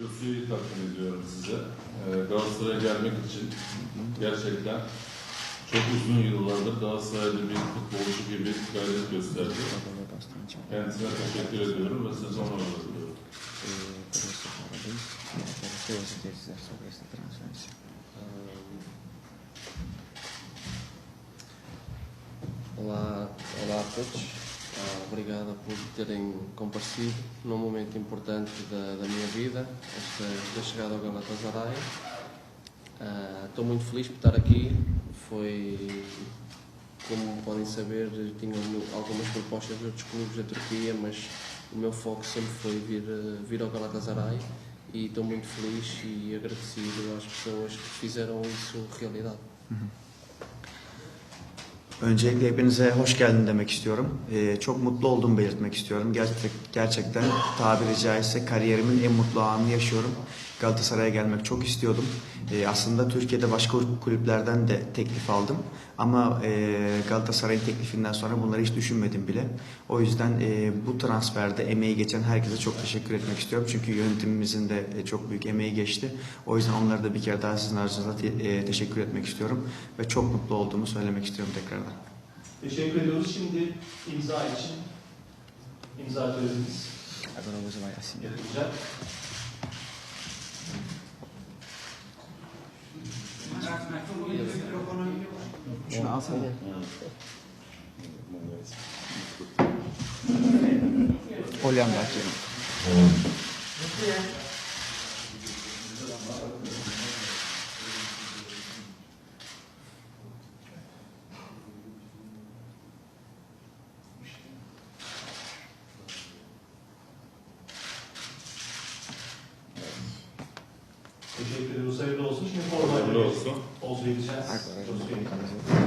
Josue'yi takdim ediyorum size. Ee, Galatasaray'a gelmek için gerçekten çok uzun yıllardır Galatasaray'da bir futbolcu gibi gayret gösterdi. Kendisine teşekkür ediyorum ve esta transferência. Olá, olá a todos. Obrigado por terem comparecido num momento importante da, da minha vida, esta, esta chegada ao Galatasaray. Ah, estou muito feliz por estar aqui. Foi, como podem saber, tinha algumas propostas de outros clubes da Turquia, mas o meu foco sempre foi vir, ah, vir ao Galatasaray e estou muito feliz e agradecido às pessoas que fizeram isso realidade. Öncelikle hepinize hoş geldin demek istiyorum. Ee, çok mutlu olduğumu belirtmek istiyorum. Gerçek, gerçekten tabiri caizse kariyerimin en mutlu anını yaşıyorum. Galatasaray'a gelmek çok istiyordum. Ee, aslında Türkiye'de başka kulüplerden de teklif aldım. Ama e, Galatasaray'ın teklifinden sonra bunları hiç düşünmedim bile. O yüzden e, bu transferde emeği geçen herkese çok teşekkür etmek istiyorum. Çünkü yönetimimizin de e, çok büyük emeği geçti. O yüzden onlara da bir kere daha sizin aracınızda te- e, teşekkür etmek istiyorum. Ve çok mutlu olduğumu söylemek istiyorum tekrardan. Teşekkür ediyoruz. Şimdi imza için imza törenimiz você vai assinar. yapılacak. Şunu alsana. Olhando aqui. Teşekkür ediyoruz. Hayırlı olsun. Şimdi Hayırlı olsun. ons willen zijn.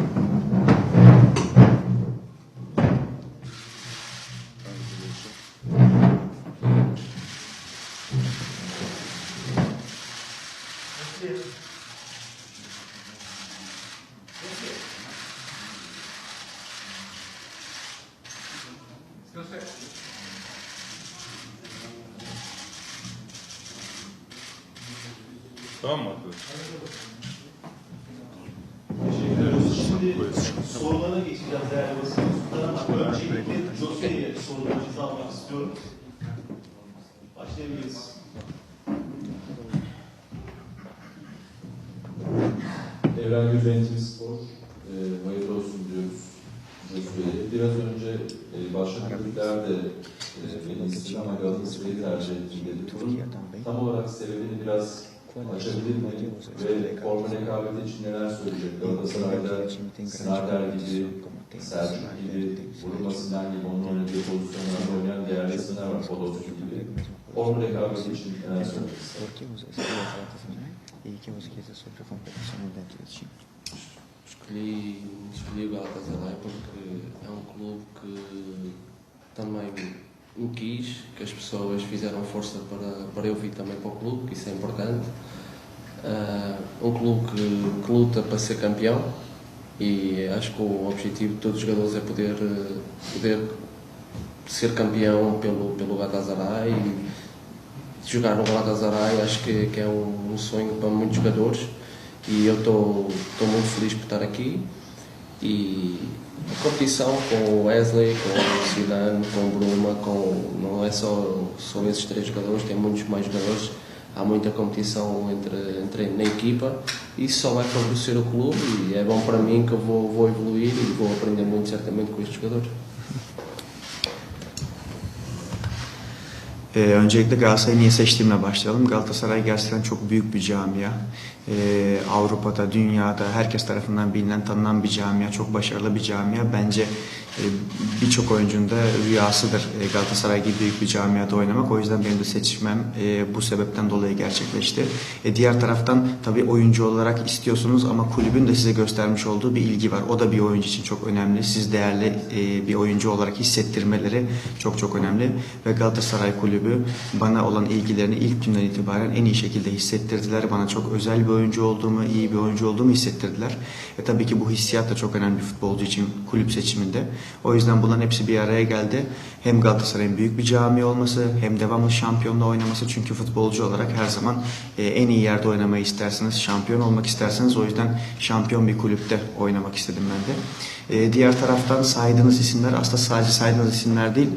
Evren Gül Yönetim Spor, e, hayırlı olsun diyoruz. Biraz önce e, başka kulüpler de e, istedi ama Galatasaray'ı tercih ettim dedi. Tam olarak sebebini biraz açabilir o mi? motivo? Você Ve forma rekabeti için neler söyleyecek? Galatasaray'da Snyder gibi, Selçuk gibi, Selçuk. Sinan gibi, onun oynadığı pozisyonlarda oynayan değerli isimler var. Podolski söylemek ister? Por que você escolheu o Galatasaray? E o que você quer dizer sobre a competição dentro do time? Escolhi, escolhi o Galatasaray porque é um clube que também me quis, que as pessoas fizeram força para, para eu vir também para o clube, que isso é importante. Ah, um clube que, que luta para ser campeão e acho que o objetivo de todos os jogadores é poder, poder ser campeão pelo, pelo Galatasaray e jogar no Galatasaray acho que, que é um, um sonho para muitos jogadores. E eu estou muito feliz por estar aqui. E a competição com o Wesley, com o Zidane, com o Bruma, com, não é só, só esses três jogadores, tem muitos mais jogadores, há muita competição entre, entre na equipa. E isso só vai favorecer o clube. E é bom para mim que eu vou, vou evoluir e vou aprender muito certamente com estes jogadores. Ee, öncelikle Galatasaray'ı niye seçtiğimle başlayalım. Galatasaray gerçekten çok büyük bir camia. Ee, Avrupa'da, dünyada herkes tarafından bilinen, tanınan bir camia. Çok başarılı bir camia. Bence birçok oyuncunun da rüyasıdır e, Galatasaray gibi büyük bir camiada oynamak. O yüzden benim de seçmem e, bu sebepten dolayı gerçekleşti. E, diğer taraftan tabii oyuncu olarak istiyorsunuz ama kulübün de size göstermiş olduğu bir ilgi var. O da bir oyuncu için çok önemli. Siz değerli e, bir oyuncu olarak hissettirmeleri çok çok önemli. Ve Galatasaray kulübü bana olan ilgilerini ilk günden itibaren en iyi şekilde hissettirdiler. Bana çok özel bir oyuncu olduğumu, iyi bir oyuncu olduğumu hissettirdiler. E tabii ki bu hissiyat da çok önemli futbolcu için kulüp seçiminde. O yüzden bunların hepsi bir araya geldi. Hem Galatasaray'ın büyük bir cami olması hem devamlı şampiyonla oynaması. Çünkü futbolcu olarak her zaman e, en iyi yerde oynamayı isterseniz, şampiyon olmak isterseniz o yüzden şampiyon bir kulüpte oynamak istedim ben de. E, diğer taraftan saydığınız isimler aslında sadece saydığınız isimler değil.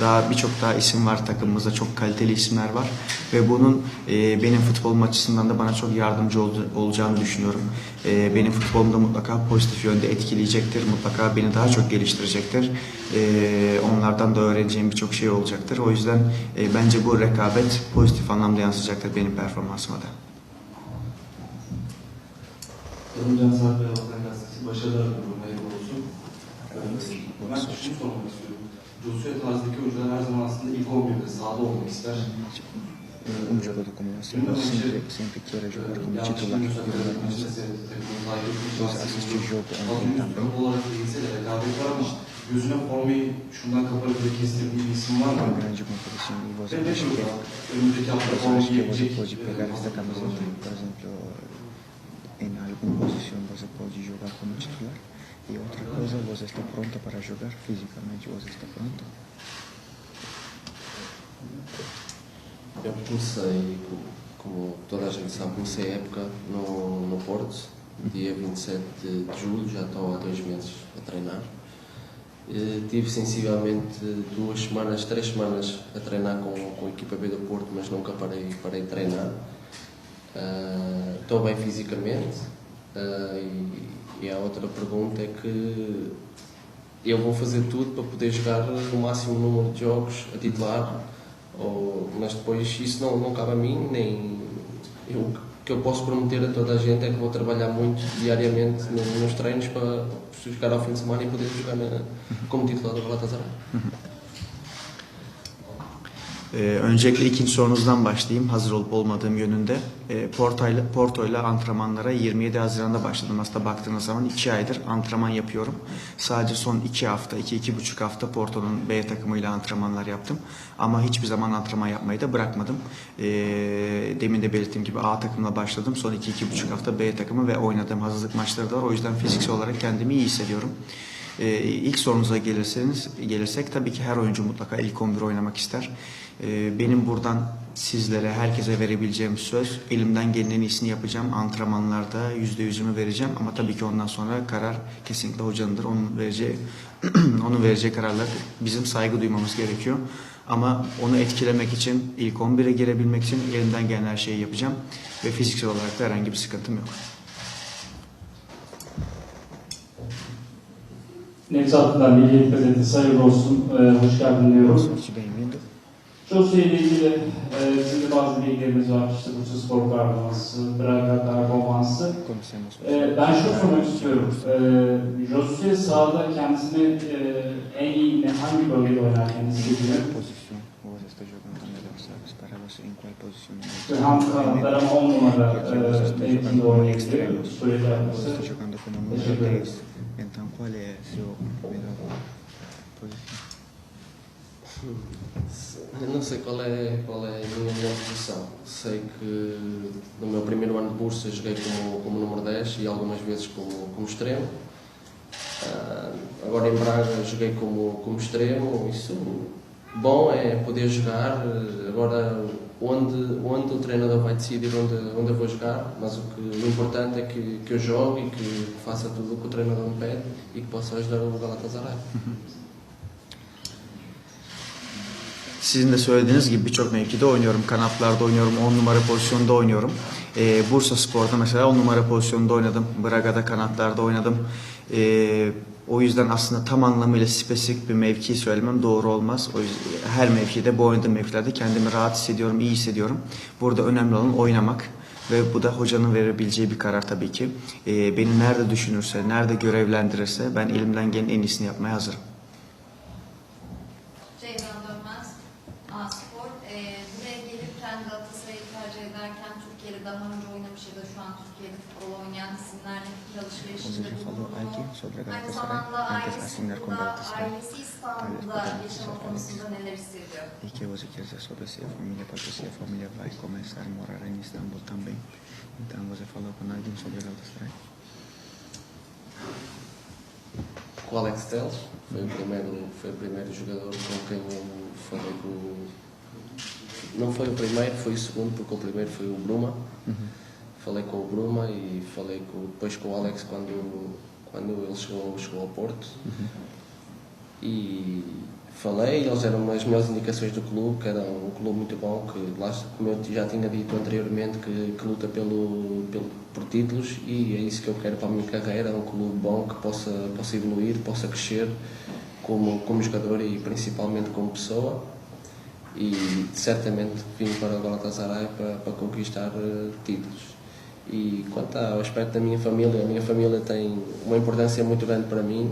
Daha birçok daha isim var takımımızda. Çok kaliteli isimler var. Ve bunun e, benim futbolum açısından da bana çok yardımcı oldu- olacağını düşünüyorum. E, benim futbolumda mutlaka pozitif yönde etkileyecektir. Mutlaka beni daha çok geliştirecektir. E, onlardan da öğreneceğim birçok şey olacaktır. O yüzden e, bence bu rekabet pozitif anlamda yansıyacaktır benim performansıma da. Benim Can Sarp ve Vatan Gazetesi başarılar diliyorum, hayırlı olsun. Ee, Ben şunu sormak istiyorum. Josue tarzdaki oyuncular her zaman aslında ilk 11'de sahada olmak ister. um jogador como o Silva sempre, sempre queira jogar como titular Você regular o jogo ontem também. gözüne formayı şundan kapalı kestirdiği bir isim var mı? Öğrenci. Önümüzdeki hafta formayı. Pode pegar esta camiseta, por exemplo, en alguma posición você pode jogar como titular. E outra coisa, você está pronto para jogar fisicamente, você está pronto Eu comecei, co- como toda a gente sabe, comecei a época no, no Porto, dia 27 de julho, já estou há dois meses a treinar. Eh, tive sensivelmente duas semanas, três semanas a treinar com, com a equipa B do Porto, mas nunca parei, parei de treinar. Ah, Estou bem fisicamente ah, e, e a outra pergunta é que eu vou fazer tudo para poder jogar o máximo número de jogos a titular, ou, mas depois isso não, não cabe a mim, nem eu, o que eu posso prometer a toda a gente é que vou trabalhar muito diariamente no- nos treinos para chegar ao fim de semana e poder jogar na- como titular do Galatasaray. Ee, öncelikle ikinci sorunuzdan başlayayım hazır olup olmadığım yönünde. Ee, Porto ile antrenmanlara 27 Haziran'da başladım. Aslında baktığınız zaman 2 aydır antrenman yapıyorum. Sadece son 2 hafta, 2-2,5 hafta Porto'nun B takımıyla antrenmanlar yaptım. Ama hiçbir zaman antrenman yapmayı da bırakmadım. Ee, demin de belirttiğim gibi A takımla başladım. Son 2-2,5 hafta B takımı ve oynadığım hazırlık maçları da var. O yüzden fiziksel olarak kendimi iyi hissediyorum. Ee, ilk sorunuza gelirseniz gelirsek tabii ki her oyuncu mutlaka ilk 11 oynamak ister. Ee, benim buradan sizlere, herkese verebileceğim söz elimden gelenin en iyisini yapacağım. Antrenmanlarda yüzde yüzümü vereceğim ama tabii ki ondan sonra karar kesinlikle hocanındır. Onun vereceği onun vereceği kararlar bizim saygı duymamız gerekiyor. Ama onu etkilemek için, ilk 11'e girebilmek için elimden gelen her şeyi yapacağım ve fiziksel olarak da herhangi bir sıkıntım yok. Nevzat'tan Milliyet Gazetesi hayırlı olsun. Ee, hoş geldin diyorum. Jose ile ilgili e, bizim de bazı bilgilerimiz var. İşte Bursa Spor Kahramansı, Braga performansı. Ee, ben şunu sormak istiyorum. Ee, Jose sahada kendisini e, en iyi ne, hangi bölgede oynar kendisi posição? Hem kanatlar ama 10 numara e, mevkinde oynayabiliyor. Süreci yapması. Teşekkür ederim. 10. Então qual é a sua melhor posição? Eu não sei qual é, qual é a minha melhor posição. Sei que no meu primeiro ano de Bursa joguei como, como número 10 e algumas vezes como, como extremo. Ah, agora em Braga joguei como, como extremo. Isso bom é poder jogar. eh, Agora onde, onde o treinador vai decidir onde, onde eu vou jogar, mas o, que, o importante é que, que eu jogue e que faça tudo o que o treinador me pede e que possa ajudar o Galatasaray. Sizin de söylediğiniz gibi birçok mevkide oynuyorum. Kanatlarda oynuyorum, 10 numara pozisyonda oynuyorum. Ee, Bursa Spor'da mesela 10 numara pozisyonda oynadım. Braga'da kanatlarda oynadım. Ee, o yüzden aslında tam anlamıyla spesifik bir mevki söylemem doğru olmaz. O yüzden her mevkide bu oynadığım mevkilerde kendimi rahat hissediyorum, iyi hissediyorum. Burada önemli olan oynamak. Ve bu da hocanın verebileceği bir karar tabii ki. Ee, beni nerede düşünürse, nerede görevlendirirse ben elimden gelen en iyisini yapmaya hazırım. De ailesi assinar com burada, Galatasaray. ailesi İstanbul'da yaşama konusunda neler hissediyor? E que você quer dizer sobre a sua família, porque sua família vai começar a morar em Istambul também. Então você falou com alguém sobre a Galatasaray? com o Alex Teles, foi o primeiro, foi o primeiro jogador com quem eu falei com o- Não foi o primeiro, foi o segundo, porque o primeiro foi o Bruma. Falei com o Bruma e falei com, depois com o Alex quando, quando ele chegou, chegou ao Porto. E falei, eles eram as melhores indicações do clube, que era um clube muito bom, que lá, como eu já tinha dito anteriormente, que, que luta pelo, pelo, por títulos e é isso que eu quero para a minha carreira, um clube bom que possa, possa evoluir, possa crescer como, como jogador e principalmente como pessoa e certamente vim para o Galatasaray para, para conquistar eh, títulos. E quanto ao aspecto da minha família, a minha família tem uma importância muito grande para mim,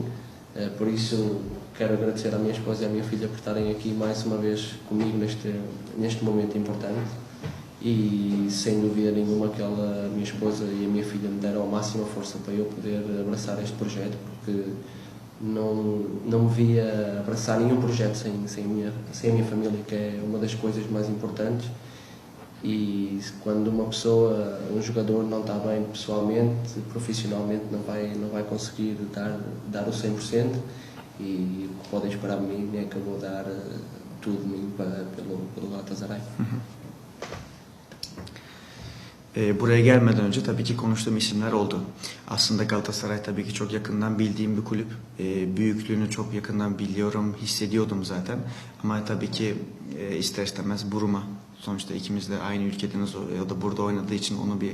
eh, por isso quero agradecer à minha esposa e à minha filha por estarem aqui mais uma vez comigo neste, neste momento importante. E sem dúvida nenhuma que ela, a minha esposa e a minha filha me deram a máxima força para eu poder abraçar este projeto, porque não, não me via abraçar nenhum projeto sem, sem, a minha, sem a minha família, que é uma das coisas mais importantes. E quando uma pessoa, um jogador não está bem pessoalmente, profissionalmente, não vai, não vai conseguir dar, dar o 100%. E o que podem esperar de mim é que eu vou dar eh, tudo de mim para, pelo, pelo Galatasaray. E, buraya gelmeden önce tabii ki konuştuğum isimler oldu. Aslında Galatasaray tabii ki çok yakından bildiğim bir kulüp. E, büyüklüğünü çok yakından biliyorum, hissediyordum zaten. Ama tabii ki e, ister istemez Buruma. Sonuçta ikimiz de aynı ülkedeniz o da burada oynadığı için onu bir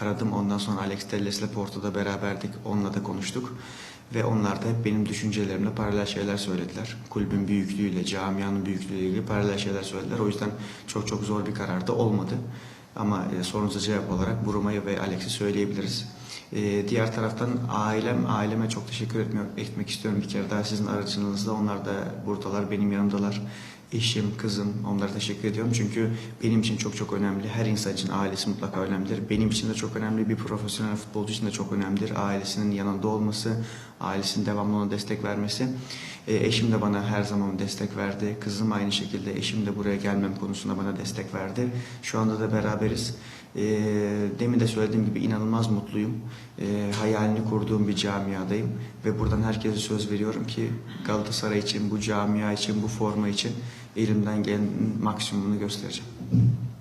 aradım. Ondan sonra Alex Telles'le Porto'da beraberdik. Onunla da konuştuk. Ve onlar da hep benim düşüncelerimle paralel şeyler söylediler. Kulübün büyüklüğüyle, camianın büyüklüğüyle ilgili paralel şeyler söylediler. O yüzden çok çok zor bir karar da olmadı. Ama e, sorunuza cevap olarak Buruma'yı ve Alex'i söyleyebiliriz. E, diğer taraftan ailem, aileme çok teşekkür etmek, etmek istiyorum bir kere daha sizin aracınızda. Onlar da buradalar, benim yanımdalar. Eşim, kızım, onlara teşekkür ediyorum. Çünkü benim için çok çok önemli. Her insan için ailesi mutlaka önemlidir. Benim için de çok önemli. Bir profesyonel futbolcu için de çok önemlidir. Ailesinin yanında olması, ailesinin devamlı ona destek vermesi. E, eşim de bana her zaman destek verdi. Kızım aynı şekilde eşim de buraya gelmem konusunda bana destek verdi. Şu anda da beraberiz. E, demin de söylediğim gibi inanılmaz mutluyum. E, hayalini kurduğum bir camiadayım. Ve buradan herkese söz veriyorum ki Galatasaray için, bu camia için, bu forma için elimden gelen maksimumunu göstereceğim.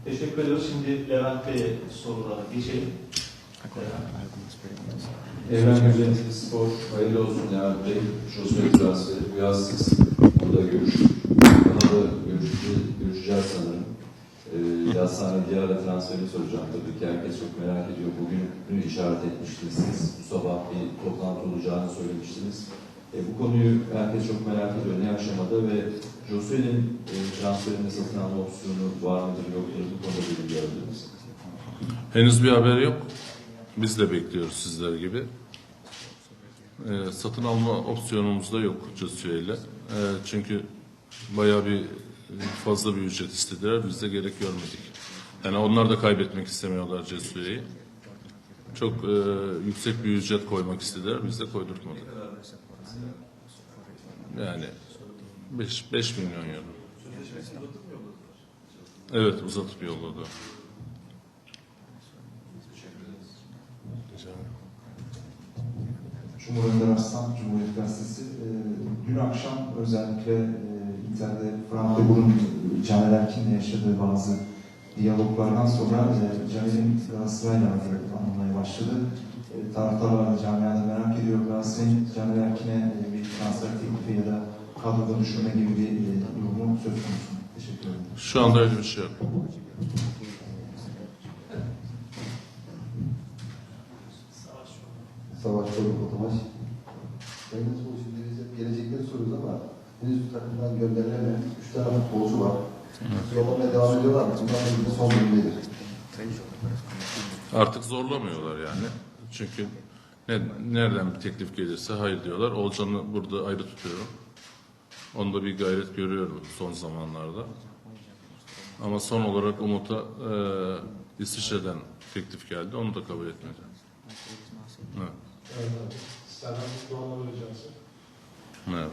Teşekkür ediyoruz. Şimdi Levent Bey'e sorulara geçelim. Evren Yönetim Spor, hayırlı olsun Levent Bey. Josue transferi Rüyasız. Burada görüştük. Kanada görüşeceğiz sanırım. Ee, yaz sana Diarra transferini soracağım tabii ki. Herkes çok merak ediyor. Bugün işaret etmiştiniz siz. Bu sabah bir toplantı olacağını söylemiştiniz. E, bu konuyu herkes çok merak ediyor. Ne aşamada ve Josue'nin e, transferinde satın alma opsiyonu var mıdır yoktur? Bu konuda bilgi gördünüz. Henüz bir haber yok. Biz de bekliyoruz sizler gibi. Ee, satın alma opsiyonumuz da yok Josue ile. Ee, çünkü bayağı bir fazla bir ücret istediler. Biz de gerek görmedik. Yani onlar da kaybetmek istemiyorlar Josue'yi. Çok e, yüksek bir ücret koymak istediler. Biz de koydurtmadık. Yani 5, 5 milyon euro. Evet uzatıp yolladı. Rica ederim. Cumhur Önder Arslan, Cumhuriyet Gazetesi. Ee, dün akşam özellikle e, Inter'de Frank de Boer'un Caner Erkin'le yaşadığı bazı diyaloglardan sonra e, Caner'in Galatasaray'la anılmaya başladı. E, taraftarlar da camiada merak ediyor. Galatasaray'ın Caner Erkin'e e, bir transfer teklifi ya da kadroda düşürme gibi bir e, durumu söz konusu. Teşekkür ederim. Şu anda öyle bir şey yok. Savaş Çoruk Otomaş. Sayın Özbol şimdi biz hep gelecekleri soruyoruz ama henüz takımdan gönderilemeyen üç tane futbolcu var. Yollamaya devam ediyorlar mı? Bundan da son jogadores comprometidos. Artık zorlamıyorlar yani. Çünkü ne, nereden bir teklif gelirse hayır diyorlar. Olcan'ı burada ayrı tutuyorum. Onda bir gayret görüyorum son zamanlarda. Ama son olarak Umut'a e, İsviçre'den teklif geldi. Onu da kabul etmedi. Evet. Senden Doğan'a vereceğiz. Evet.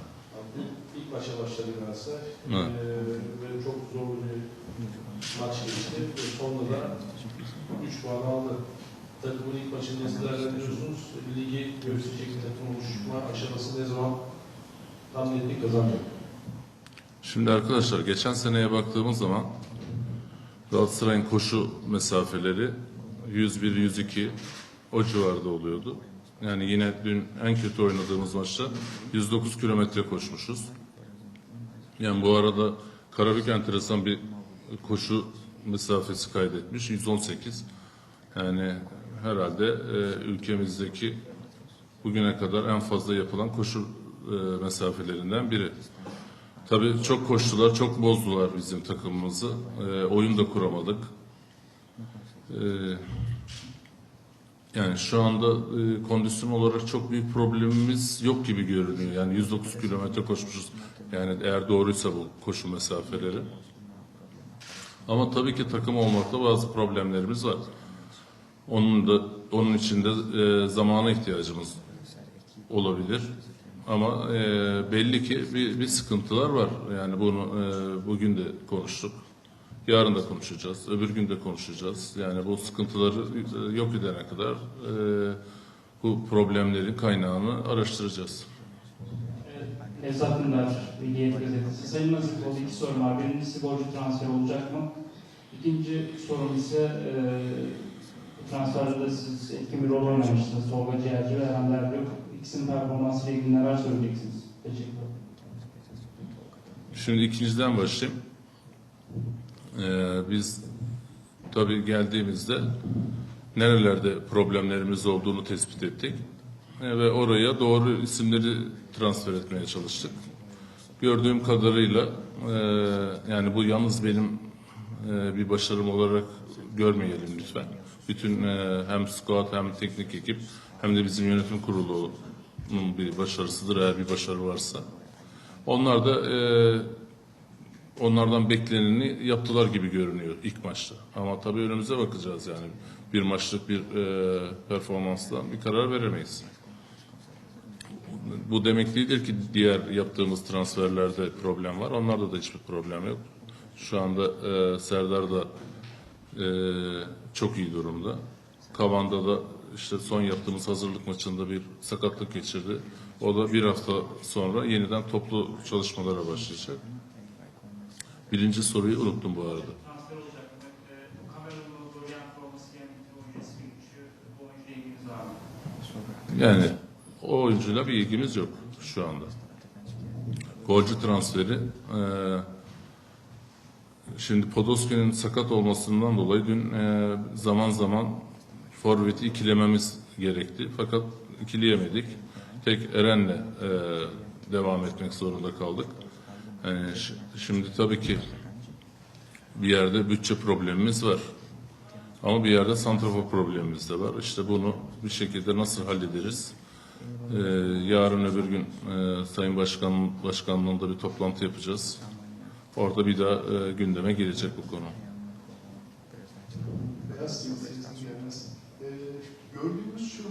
İlk maça başladı Galatasaray. Evet. Ee, ve çok zor bir maç geçti. Ve sonunda da 3 puan aldı. Takımın ilk maçını nasıl değerlendiriyorsunuz? Ligi gösterecek bir takım oluşma aşaması ne zaman tam netlik kazanacak. Şimdi arkadaşlar geçen seneye baktığımız zaman Galatasaray'ın koşu mesafeleri 101-102 o civarda oluyordu. Yani yine dün en kötü oynadığımız maçta 109 kilometre koşmuşuz. Yani bu arada Karabük enteresan bir koşu mesafesi kaydetmiş 118. Yani herhalde e, ülkemizdeki bugüne kadar en fazla yapılan koşu e, mesafelerinden biri. Tabii çok koştular, çok bozdular bizim takımımızı. E, oyun da kuramadık. E, yani şu anda e, kondisyon olarak çok büyük problemimiz yok gibi görünüyor. Yani 109 kilometre koşmuşuz. Yani eğer doğruysa bu koşu mesafeleri. Ama tabii ki takım olmakta bazı problemlerimiz var. Onun da onun için de e, zamana ihtiyacımız olabilir. Ama e, belli ki bir, bir sıkıntılar var. Yani bunu e, bugün de konuştuk. Yarın da konuşacağız. Öbür gün de konuşacağız. Yani bu sıkıntıları e, yok edene kadar e, bu problemlerin kaynağını araştıracağız. Nevzat Dündar, Milliyet Gazetesi. Sayın Nazıkoğlu iki sorum var. Birincisi golcü transferi olacak mı? İkinci sorum ise e, transferde de siz etkin bir rol oynamışsınız. Tolga Ciğerci ve Eren Derbyok. İkisinin performansıyla ilgili neler söyleyeceksiniz? Teşekkür ederim. Şimdi ikinciden başlayayım. Ee, biz tabii geldiğimizde nerelerde problemlerimiz olduğunu tespit ettik. Ee, ve oraya doğru isimleri transfer etmeye çalıştık. Gördüğüm kadarıyla e, yani bu yalnız benim e, bir başarım olarak görmeyelim lütfen. Bütün e, hem squad hem teknik ekip hem de bizim yönetim kurulunun bir başarısıdır eğer bir başarı varsa. Onlar da e, onlardan bekleneni yaptılar gibi görünüyor ilk maçta. Ama tabii önümüze bakacağız yani. Bir maçlık bir e, performansla bir karar veremeyiz. Bu demek değildir ki diğer yaptığımız transferlerde problem var. Onlarda da hiçbir problem yok. Şu anda e, Serdar da e, çok iyi durumda. Kavan'da da işte son yaptığımız hazırlık maçında bir sakatlık geçirdi. O da bir hafta sonra yeniden toplu çalışmalara başlayacak. Birinci soruyu unuttum bu arada. E, mı? Yani o oyuncuyla bir ilgimiz yok şu anda. Golcü transferi e, şimdi Podolski'nin sakat olmasından dolayı dün e, zaman zaman forveti ikilememiz gerekti. Fakat ikileyemedik. Tek Eren'le e, devam etmek zorunda kaldık. Yani ş- şimdi tabii ki bir yerde bütçe problemimiz var. Ama bir yerde santrafor problemimiz de var. İşte bunu bir şekilde nasıl hallederiz? Ee, yarın öbür gün e, Sayın Başkan Başkanlığında bir toplantı yapacağız. Orada bir daha e, gündeme gelecek bu konu. Ee, gördüğümüz şu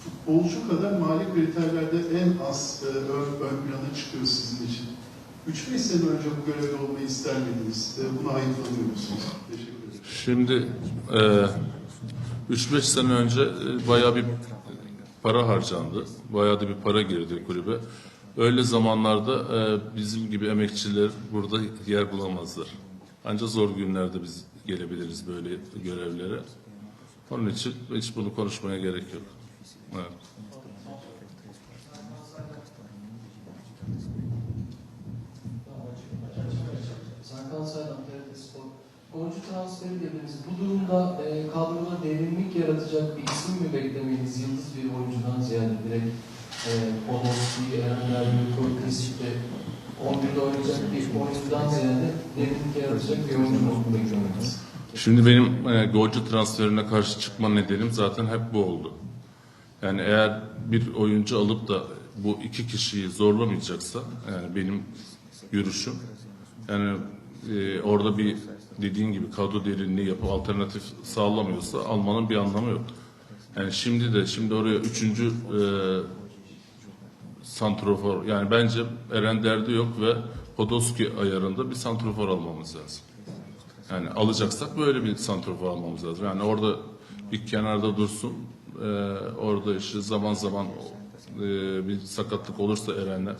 futbolcu kadar mali kriterlerde en az e, ön, ön plana çıkıyor sizin için. 3-5 sene önce bu görevde olmayı ister miydiniz? E, buna hayıflanıyor musunuz? Teşekkür ederim. Şimdi e, 3-5 sene önce e, bayağı bir para harcandı. Bayağı da bir para girdi kulübe. Öyle zamanlarda e, bizim gibi emekçiler burada yer bulamazlar. Ancak zor günlerde biz gelebiliriz böyle görevlere. Onun için hiç bunu konuşmaya gerek yok. Evet. Serkan Saylan, Spor. Golcü transferi dediniz. Bu durumda e, kadroda derinlik yaratacak bir isim mi beklemeliyiz? Yıldız bir oyuncudan ziyade direkt e, Podolski, Erenler, Büyük Kristik'te 11'de oynayacak bir oyuncudan ziyade derinlik yaratacak bir oyuncu mu beklemeliyiz? Şimdi benim e, golcü transferine karşı çıkma nedenim zaten hep bu oldu. Yani eğer bir oyuncu alıp da bu iki kişiyi zorlamayacaksa, yani benim görüşüm, yani e, orada bir dediğin gibi kadro derinliği yapıp alternatif sağlamıyorsa almanın bir anlamı yok. Yani şimdi de şimdi oraya üçüncü e, santrofor yani bence Eren derdi yok ve Podolski ayarında bir santrofor almamız lazım. Yani alacaksak böyle bir santrofor almamız lazım. Yani orada bir kenarda dursun. e, orada işte zaman zaman e, bir sakatlık olursa Eren'le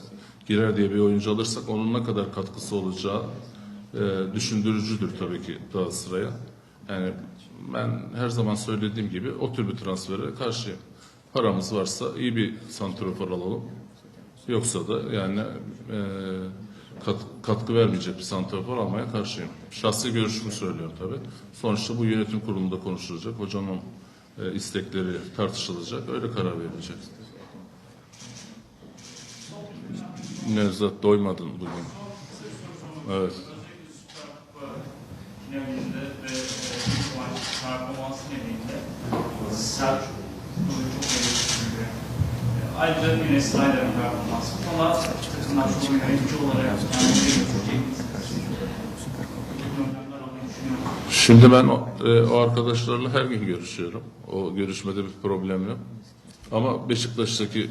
girer diye bir oyuncu alırsak onun ne kadar katkısı olacağı e, düşündürücüdür tabii ki Galatasaray'a. Yani ben her zaman söylediğim gibi o tür bir transfere karşıyım. Paramız varsa iyi bir santrofor alalım. Yoksa da yani e, kat- katkı vermeyecek bir santrafor almaya karşıyım. Şahsi görüşümü söylüyorum tabii. Sonuçta bu yönetim kurulunda konuşulacak. Hocanın e, istekleri tartışılacak. Öyle karar verilecek. Nevzat doymadın bugün. Evet. Finalinde ve e, performansı nedeniyle çok eleştiriliyor. E, Ayrıca yine Snyder'in performansı. Ama takımlar şu yönetici olarak kendileri götürecek. Şimdi ben o, e, o arkadaşlarla her gün görüşüyorum. O görüşmede bir problem yok. Ama Beşiktaş'taki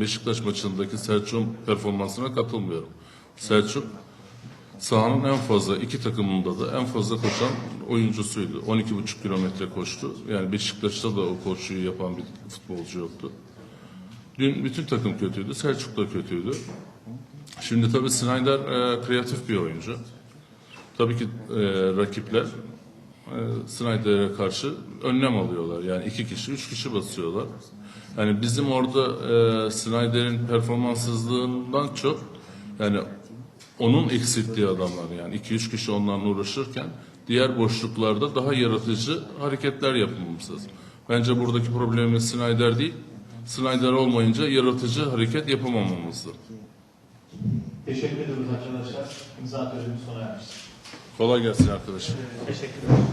Beşiktaş maçındaki Selçuk'un performansına katılmıyorum. Selçuk sahanın en fazla iki takımında da en fazla koşan oyuncusuydu. 12,5 kilometre koştu. Yani Beşiktaş'ta da o koşuyu yapan bir futbolcu yoktu. Dün bütün takım kötüydü. Selçuk da kötüydü. Şimdi tabii Snyder e, kreatif bir oyuncu. Tabii ki e, rakipler e, Snyder'e karşı önlem alıyorlar. Yani iki kişi, üç kişi basıyorlar. Yani bizim orada e, Snyder'in performanssızlığından çok yani onun eksilttiği adamlar yani iki üç kişi onlarla uğraşırken diğer boşluklarda daha yaratıcı hareketler yapmamız lazım. Bence buradaki problemimiz Snyder değil. Snyder olmayınca yaratıcı hareket yapamamamızdır. Teşekkür ediyoruz arkadaşlar. İmza törenimiz sona ermiştir. Kolay gelsin arkadaşlar. Teşekkür ederim.